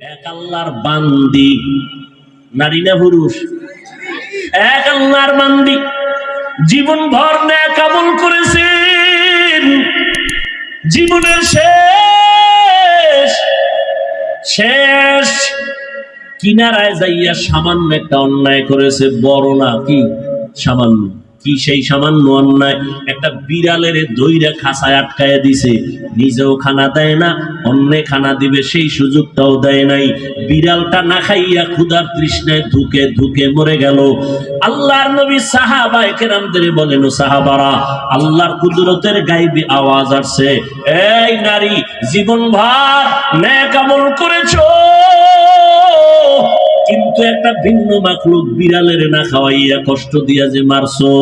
এক আল্লাহর বান্দি, নারী না পুরুষ? এক আল্লাহর বান্দি জীবন ভর ন্যাক আমল করেছেন। জীবনের শেষ শেষ কিনারায় যাইয়া সামান্য একটা অন্যায় করেছে, বড় না কি? সামান্য। কি সেই সামান্য অন্যায় একটা বিড়ালের দইরা খাসায় আটকায় দিছে। নিজেও খানা দেয় না, অন্যে খানা দিবে, সেই সুযোগটাও দেয় নাই। বিড়ালটা না খাইয়া ক্ষুধার তৃষ্ণায় ধুকে ধুকে মরে গেল। আল্লাহর নবী সাহাবায়ে কেরামদের বলেন সাহাবারা, আল্লাহর কুদরতের গাইবি আওয়াজ আসছে। এই নারী জীবন ভার ন্যাক আমল করেছ। কিন্তু একটা ভিন্ন মাখলুক বিড়ালের না খাওয়াইয়া কষ্ট দিয়া যে মারছো,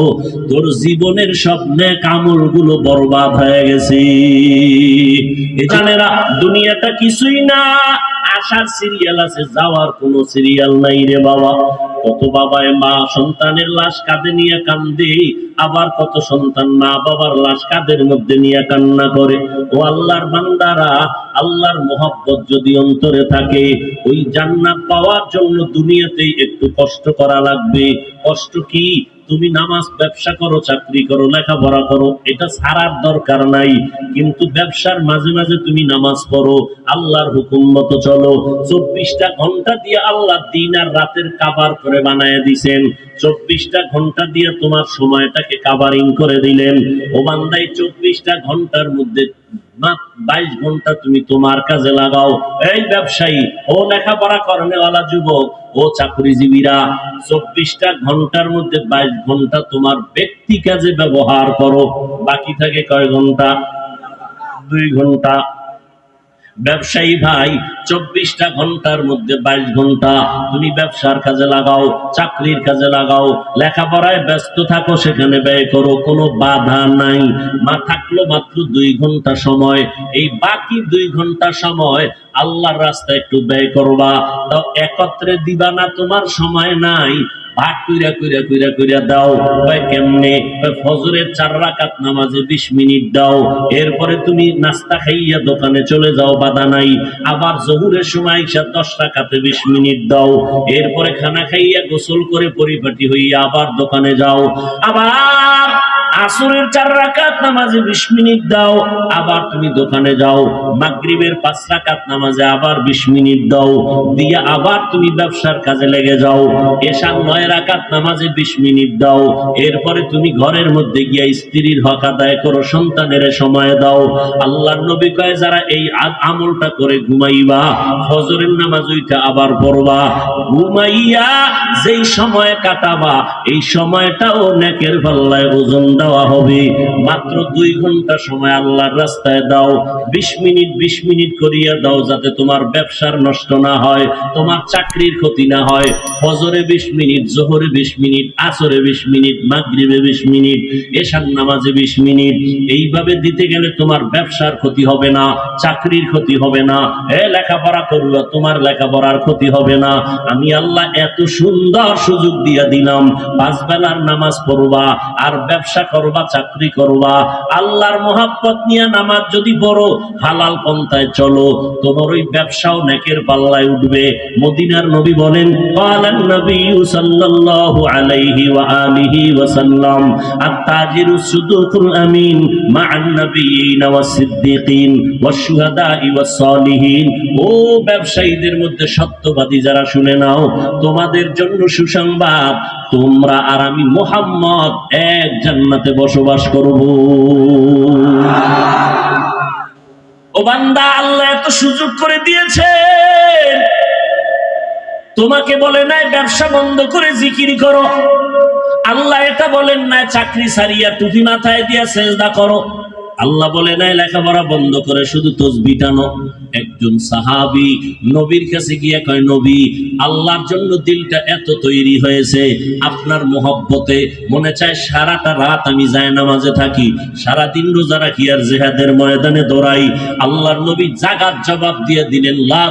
তোর জীবনের স্বপ্নে কামলগুলো বরবাদ হয়ে গেছি। এখানে দুনিয়াটা কিছুই না আসার সিরিয়াল আছে, যাওয়ার কোনো সিরিয়াল নাই রে বাবা। কত বাবায় মা, সন্তানের লাশ কাঁধে নিয়ে কান্দে। আবার কত সন্তান মা বাবার লাশ কাঁধের মধ্যে নিয়ে কান্না করে। ও আল্লাহর বান্দারা, আল্লাহর মোহব্বত যদি অন্তরে থাকে, ওই জান্নাত পাওয়ার জন্য দুনিয়াতেই একটু কষ্ট করা লাগবে। কষ্ট কি? তুমি নামাজ, ব্যবসা করো, চাকরি করো, লেখাপড়া করো, এটা ছাড়ার দরকার নাই। কিন্তু ব্যবসার মাঝে মাঝে তুমি নামাজ পড়ো, আল্লাহর হুকুম মতো চলো। চব্বিশটা ঘণ্টা দিয়ে আল্লাহ দিন আর রাতের কাবার করে বানায় দিছেন। চব্বিশটা ঘণ্টা দিয়ে তোমার সময়টাকে কাভারিং করে দিলেন। ও বান্দাই চব্বিশটা ঘণ্টার মধ্যে বাইশ ঘণ্টা তুমি তোমার কাজে লাগাও। এই ব্যবসায়ী, ও লেখাপড়া কর্মেওয়ালা যুবক, ও চাকরিজীবীরা, চব্বিশটা ঘণ্টার মধ্যে বাইশ ঘণ্টা তোমার ব্যক্তি কাজে ব্যবহার করো। বাকি থাকে কয় ঘণ্টা? দুই ঘণ্টা। ব্যবসায়ী ভাই, চব্বিশটা ঘণ্টার মধ্যে বাইশ ঘণ্টা তুমি ব্যবসার কাজে লাগাও, চাকরির কাজে লাগাও, লেখাপড়ায় ব্যস্ত থাকো, সেখানে ব্যয় করো, কোনো বাধা নাই। মা থাকল মাত্র দুই ঘণ্টা সময়। এই বাকি দুই ঘণ্টা সময় আল্লাহর রাস্তায় একটু ব্যয় করবা। তাও একত্রে দিবা না, তোমার সময় নাই। এরপরে তুমি নাস্তা খাইয়া দোকানে চলে যাও, বাধা নাই। আবার জহুরের সময় দশ বিশ মিনিট দাও। এরপরে খানা খাইয়া গোসল করে পরিপাটি হইয়া আবার দোকানে যাও। আবার আসরের চার রাকাত নামাজে বিশ মিনিট দাও, আবার তুমি দোকানে যাও। মাগরিবের পাঁচ রাকাত নামাজে আবার বিশ মিনিট দাও, দিয়া আবার তুমি ব্যবসার কাজে লেগে যাও। এসার নয় রাকাত নামাজে বিশ মিনিট দাও, এরপরে তুমি ঘরের মধ্যে গিয়া স্ত্রীর হক আদায় করো, সন্তানের সময় দাও। আল্লাহর নবী কয়, যারা এই আমলটা করে ঘুমাইবা, ফজরের নামাজ ওইটা আবার পড়বা। ঘুমাইয়া যেই সময় কাটাবা, এই সময়টাও নেকের পাল্লায় ওজন দেওয়া হবে। মাত্র দুই ঘণ্টা সময় আল্লাহর রাস্তায় দাও। বিশ মিনিট বিশ মিনিট করিয়া দাও যাতে তোমার ব্যবসার নষ্ট না হয়, তোমার চাকরির ক্ষতি না হয়। ফজরে বিশ মিনিট, জোহরে বিশ মিনিট, আসরে বিশ মিনিট, মাগরিবে বিশ মিনিট, এশার নামাজে বিশ মিনিট, এইভাবে দিতে গেলে তোমার ব্যবসার ক্ষতি হবে না, চাকরির ক্ষতি হবে না। এ লেখাপড়া করুয়া, তোমার লেখাপড়ার ক্ষতি হবে না। আমি আল্লাহ এত সুন্দর সুযোগ দিয়া দিলাম, পাঁচ বেলার নামাজ পড়বা, আর ব্যবসা করবা চাকরি করবা আল্লাহর মোহাব্বত নিয়ে নামাজ যদি পড়ো হালাল পন্থায় চলো তোমার ওই ব্যবসাও নেকের পাল্লায় উঠবে মদিনার নবী বলেন قال النبي صلى الله عليه وآله وسلم التاجر الصدوق الأمين مع النبيين والصديقين والشهداء والصالحين ও ব্যবসায়ীদের মধ্যে সত্যবাদী যারা শুনে নাও তোমাদের জন্য সুসংবাদ তোমরা আর আমি মোহাম্মদ এক জান্নাতে বসবাস করব। ও বান্দা, আল্লাহ এত সুযোগ করে দিয়েছে তোমাকে বলে নাই, ব্যবসা বন্ধ করে জিকির করো। আল্লাহ এটা বলেন না চাকরি সারিয়া টুপি মাথায় দিয়া সেজদা করো। আল্লাহ বলে, নাই, লেখাপড়া বন্ধ করে শুধু তসবি টানো। একজন সাহাবি নবীর কাছে গিয়ে কয়, নবী, আল্লাহর জন্য দিলটা এত তৈরি হয়েছে, আপনার মোহব্বতে মনে চায় সারাটা রাত আমি যায় নামাজে থাকি সারা দিন রোজা রাখি আর জেহাদের ময়দানে দৌড়াই। আল্লাহর নবী জাগাত জবাব দিয়ে দিলেন, লা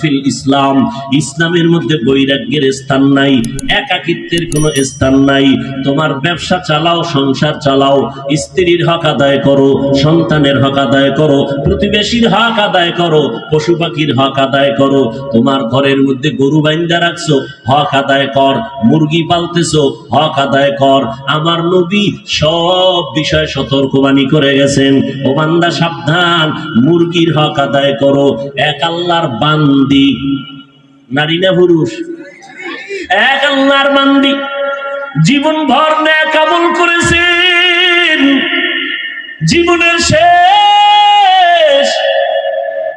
ফিল ইসলাম, ইসলামের মধ্যে বৈরাগ্যের স্থান নাই, একাকিত্বের কোনো স্থান নাই। তোমার ব্যবসা চালাও, সংসার চালাও, স্ত্রীর হক আদায় আদায় করো, সন্তানের হক আদায় করো, প্রতিবেশীর হক আদায় করো, পশু পাখির হক আদায় করো, তোমার ঘরের মধ্যে গরু বাইন্দা রাখছো, হক আদায় কর, মুরগি পালতেছো, হক আদায় কর। আমার নবী সব বিষয়ে সতর্কবাণী করে গেছেন, ও বান্দা সাবধান, মুরগির হক আদায় করো, এক আল্লাহর বান্দি। নারী না পুরুষ? এক আল্লাহর বান্দি। জীবন ভর ন্যাক আমল করেছেন জীবনের শেষ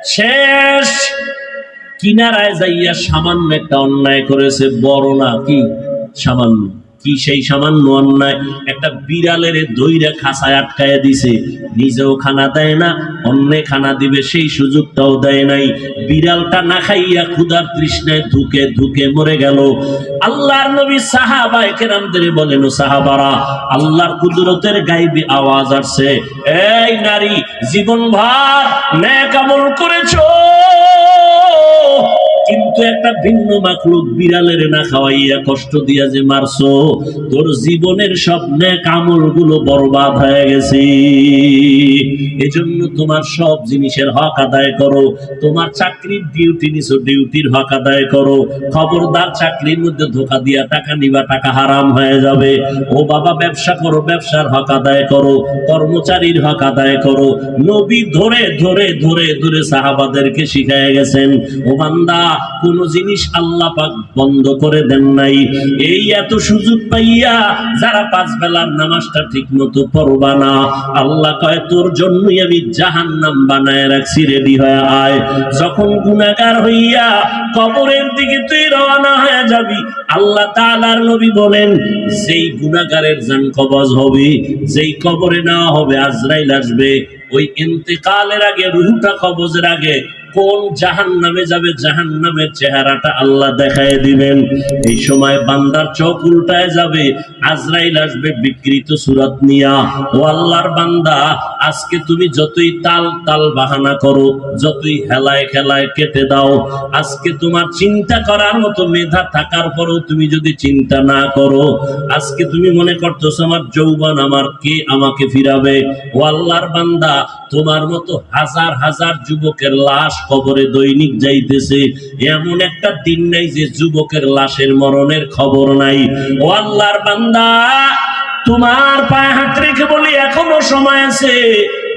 শেষ। কিনারায় যাইয়া সামান্য একটা অন্যায় করেছে বড় না কি? সামান্য। কি সেই সামান্য অন্যায় একটা বিড়ালের দইরা খাসায় আটকায় দিছে। নিজেও খানা দেয় না, অন্যে খানা দিবে, সেই সুযোগটাও দেয় নাই। বিড়ালটা না খাইয়া ক্ষুধার তৃষ্ণায় ধুকে ধুকে মরে গেল। আল্লাহর নবী সাহাবায়ে কেরামদের বলেন সাহাবারা, আল্লাহর কুদরতের গাইবি আওয়াজ আসছে। এই নারী জীবন ভার আমল করেছ। কিন্তু একটা ভিন্ন মাখলুক বিড়ালের না খাওয়াইয়া কষ্ট দিয়া যে মারছো, তোর জীবনের স্বপ্নে কামলগুলো বরবাদ হয়ে গেছে। এজন্য তোমার সব জিনিসের হক আদায় করো, তোমার চাকরির ডিউটি নিছো, ডিউটির হক আদায় করো। খবরদার চাকরির মধ্যে ধোকা দিয়া টাকা নিবা, টাকা হারাম হয়ে যাবে। ও বাবা, ব্যবসা করো, ব্যবসার হক আদায় করো, কর্মচারীর হক আদায় করো। নবী ধরে ধরে ধরে ধরে সাহাবাদেরকে শিখায় গেছেন, ও বান্দা কোন জিনিস আল্লাহ পাক বন্ধ করে দেন নাই। এই এত সুযোগ পাইয়া যারা পাঁচ বেলার নামাজটা ঠিক মতো পড়বা না, আল্লাহ কয়, তোর জন্যই আমি জাহান্নাম বানায় রাখছি, রেডি হয়ে আয়। যখন গুনাহগার হইয়া কবরের দিকে তুই রওনা হয়ে যাবি, আল্লাহ তাআলার নবী বলেন, যেই গুনাহগারের জান কবজ হবে, যেই কবরে নেওয়া হবে, আজরাইল আসবে। ওই ইন্তেকালের আগে, রুহটা কবজের আগে কোন জাহান নামে যাবে? জাহান নামের চেহারাটা আল্লাহ দেখায় দিবেন। এই সময় বান্দার চোখ উল্টায় যাবে, আজরাইল আসবে বিকৃত সুরত নিয়া। ও আল্লাহর বান্দা আজকে তুমি যতই তাল তাল বাহানা করো, যতই হেলায় খেলায় কেটে দাও, আজকে তোমার চিন্তা করার মতো মেধা থাকার পরেও তুমি যদি চিন্তা না করো, আজকে তুমি মনে করতেছো, আমার যৌবন আমার কে আমাকে ফিরাবে? ও আল্লাহর বান্দা, তোমার মতো হাজার হাজার যুবকের লাশ কবরে দৈনিক যাইতেছে। এমন একটা দিন নাই যে যুবকের লাশের মরণের খবর নাই। ও আল্লাহর বান্দা তোমার পায়ে হাত রেখে বলি, এখনও সময় আছে।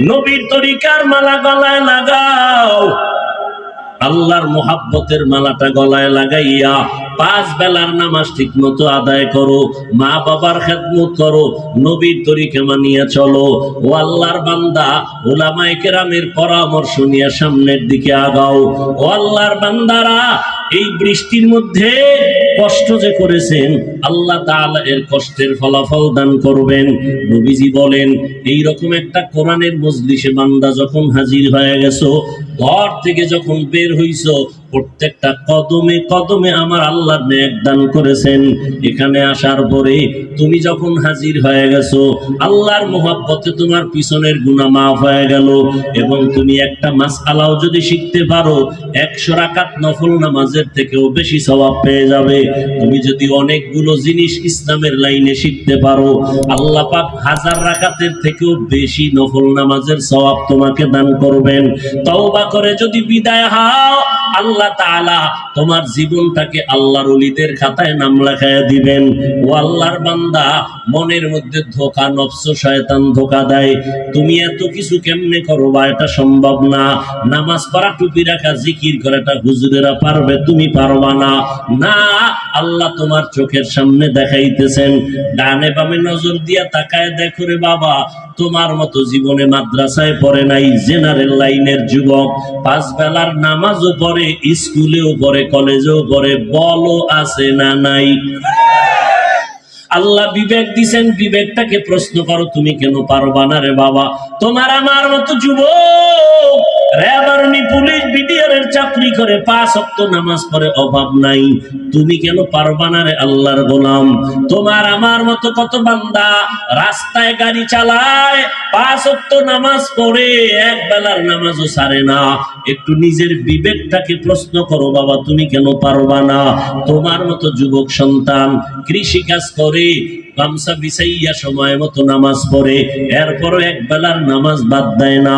নবীর তরিকার মালা গলায় লাগাও। আল্লাহর মোহাব্বতের মালাটা গলায় লাগাইয়া পাঁচ বেলার নামাজ ঠিক মতো আদায় করো, মা বাবার খেদমত করো, নবীর তরিকে মানিয়া চলো। ও আল্লাহর বান্দা, ওলামায়ে কেরামের পরামর্শ নিয়ে সামনের দিকে আগাও। ও আল্লাহর বান্দারা, এই বৃষ্টির মধ্যে কষ্ট যে করেছেন, আল্লাহ তাআলা এর কষ্টের ফলাফল দান করবেন। নবীজি বলেন এই রকম একটা কোরআনের মজলিসে বান্দা যখন হাজির হয়ে গেছো ঘর থেকে যখন বের হইছো, প্রত্যেকটা কদমে কদমে আমার আল্লাহ দান করেছেন। এখানে আসার পরে তুমি যখন হাজির হয়ে গেছো, আল্লাহর মোহাব্বতে তোমার পিছনের গুনাহ মাফ হয়ে গেল এবং তুমি একটা মাসআলাও যদি শিখতে পারো, একশো রাকাত নফল নামাজের থেকেও বেশি সওয়াব পেয়ে যাবে। তুমি যদি অনেকগুলো জিনিস ইসলামের লাইনে শিখতে পারো, আল্লাহ পাক হাজার রাকাতের থেকেও বেশি নফল নামাজের সওয়াব তোমাকে দান করবেন। তওবা করে যদি বিদায় হও আল্লাহ তাআলা তোমার জীবনটাকে আল্লাহর ওলিদের খাতায় নাম লেখায় দিবেন। ও আল্লাহর বান্দা, মনের মধ্যে ধোকা, নফস, শয়তান ধোকা দেয়। তুমি এত কিছু কেমনে করো বা এটা সম্ভব না। নামাজ পড়া, টুপি রাখা, জিকির করাটা হুজুরেরা পারবে, তুমি পারবা না। না, আল্লাহ তোমার চোখের সামনে দেখাইতেছেন। ডানে বামে নজর দিয়া তাকায় দেখো রে বাবা, তোমার মতো জীবনে মাদ্রাসায় পড়ে নাই, জেনারেল লাইনের যুবক। পাঁচ বেলার নামাজও পড়ে, স্কুলেও পড়ে কলেজেও পড়ে বলো আছে না নাই। আল্লাহ বিবেক দিছেন, বিবেকটাকে প্রশ্ন করো, তুমি কেন পারবা না রে বাবা? তোমার আমার মতো যুবক করে রাস্তায় গাড়ি চালায়, পাঁচ নামাজ পড়ে, এক বেলার নামাজও সারে না। একটু নিজের বিবেকটাকে প্রশ্ন করো, বাবা, তুমি কেন পারবা না? তোমার মতো যুবক সন্তান কৃষি কাজ করে বিছাইয়া সময় মতো নামাজ পড়ে, এরপরও এক বেলার নামাজ বাদ দেয় না।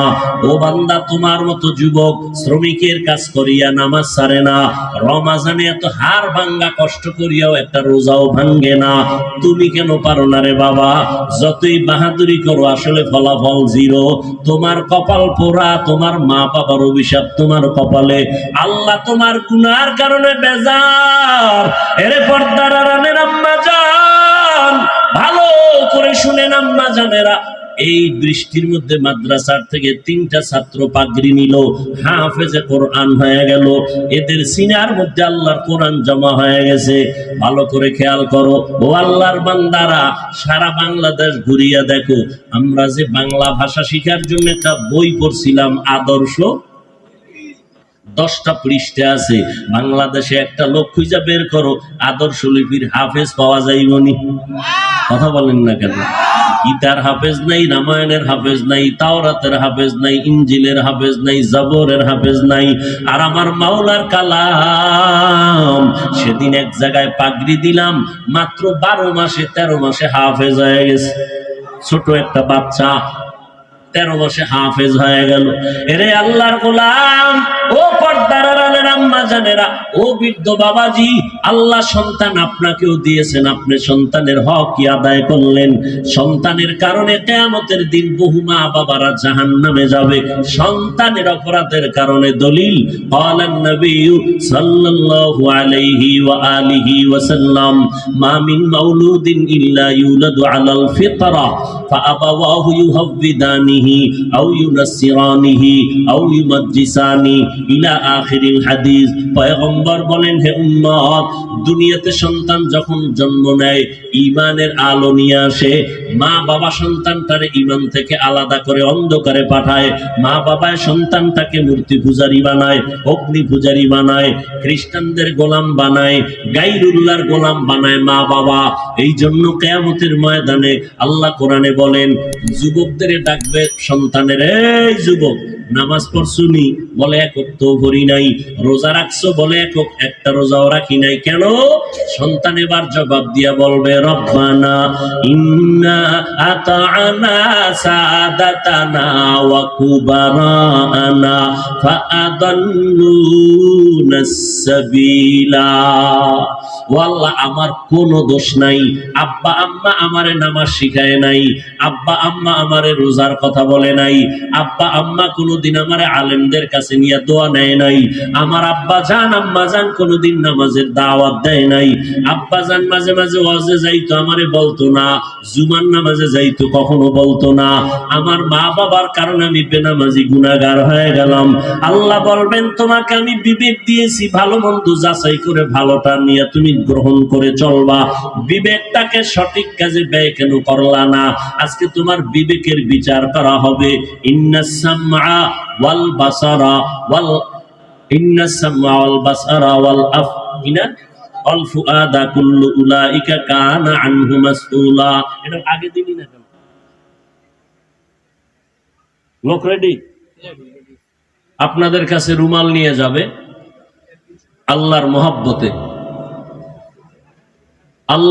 ও বান্দা, তোমার মতো যুবক শ্রমিকের কাজ করিয়া নামাজ না। রমাজানে এত হার ভাঙ্গা কষ্ট করিয়াও একটা রোজাও ভাঙ্গে না। তুমি কেন পারো না রে বাবা? যতই বাহাদুরি করো, আসলে ফলাফল জিরো। তোমার কপাল পোড়া, তোমার মা বাবার অভিশাপ তোমার কপালে। আল্লাহ তোমার গুনার কারণে বেজার। এরে পর্দার ভালো করে শুনেন আম্মা জানেরা। এই বৃষ্টির মধ্যে মাদ্রাসার থেকে তিনটা ছাত্র পাগড়ি নিল। হাফেজে কোরআন হয়ে গেল। এদের সিনার মধ্যে আল্লাহর কোরআন জমা হয়ে গেছে। ভালো করে খেয়াল করো। ও আল্লাহর বান্দারা, সারা বাংলাদেশ ঘুরিয়া দেখো। আমরা যে বাংলা ভাষা শিখার জন্য একটা বই পড়ছিলাম, আদর্শ দশটা পৃষ্ঠে আছে। বাংলাদেশে একটা লোক খুঁজা বের করো, আদর্শ লিপির হাফেজ পাওয়া যাইবনি। কথা বলেন না কেন? গীতার হাফেজ নাই, রামায়ণের হাফেজ নাই, তাওরাতের হাফেজ নাই ইঞ্জিলের হাফেজ নাই, জবরের হাফেজ নাই। আর আমার মাওলার কালাম, সেদিন এক জায়গায় পাগড়ি দিলাম, মাত্র বারো মাসে তেরো মাসে হাফেজ হয়ে গেছে। ছোট একটা বাচ্চা তেরো বসে হাফেজ হয়ে গেল। এরে আল্লাহর গোলাম ও পর্দার আড়ালের আম্মা জানেরা ও বৃদ্ধ বাবাজি আল্লাহ সন্তান আপনাকেও দিয়েছেন আপনি সন্তানের হক কি আদায় করলেন সন্তানের কারণে কেয়ামতের দিন বহু মা বাবারা জাহান নামে যাবে সন্তানের অপরাধের কারণে দলিল قال النبي صلى الله عليه وآله وسلم ما من مولود إلا يولد على الفطرة فأبواه يهودانه أو ينصرانه أو يمجسانه إلى آخر الحديث পয়গম্বর বলেন হে উম্মত দুনিয়াতে সন্তান যখন জন্ম নেয় ইমানের আলো নিয়ে আসে, মা বাবা সন্তানটারে ইমান থেকে আলাদা করে অন্ধকারে পাঠায়, মা বাবায় সন্তানটাকে মূর্তি পূজারি বানায়, অগ্নি পূজারি বানায়, খ্রিস্টানদের গোলাম বানায়, গাইরুল্লাহর গোলাম বানায় মা বাবা। এই জন্য কেয়ামতের ময়দানে আল্লাহ কোরআনে বলেন, যুবকদের ডাকবে সন্তানের, এই যুবক, নামাজ পড়ছুনি, বলে একক তো ভরি নাই, রোজা রাখছো বলে একক একটা রোজাও রাখি নাই, কেন সন্তান এবার জবাব দিয়া বলবে রব্বানা ইন্না আতাআনা সাদাতানা ওয়া কুবারানা ফাআদাল্লুনা সাবিলা। ও আল্লাহ আমার কোনো দোষ নাই। আব্বা আম্মা আমারে নামাজ শিখায় নাই। আব্বা আম্মা আমারে রোজার কথা বলে নাই। আব্বা আম্মা কোনোদিন আমারে আলেমদের কাছে নিয়ে দোয়া নেয় নাই। আমার আব্বা জান, আম্মা জান কোনোদিন নামাজের দাওয়াত দেয় নাই। আব্বা জান মাঝে মাঝে ওয়াজে যাইতো, আমারে বলতো না। জুমার নামাজে যাইতো, কখনো বলতো না। আমার মা বাবার কারণে আমি বেনামাজি গুনাহগার হয়ে গেলাম। আল্লাহ বলবেন, তোমাকে আমি বিবেক দিয়েছি, ভালো মন্দ যাচাই করে ভালোটা নিয়ে তুমি গ্রহণ করে চলবা। বিবেকটাকে সঠিক কাজে ব্যয় কেন করলা না? আজকে তোমার বিবেকের বিচার করা হবে। ওয়াল বাসারা ওয়াল ওয়াল বাসারা ওয়াল ফুআদা কুল্লু উলাইকা কানা আনহু মাসউলা। এটা আগে দিনই না কেন? লোক রেডি আপনাদের কাছে রুমাল নিয়ে যাবে। আল্লাহর মহাব্বতে। আল্লাহ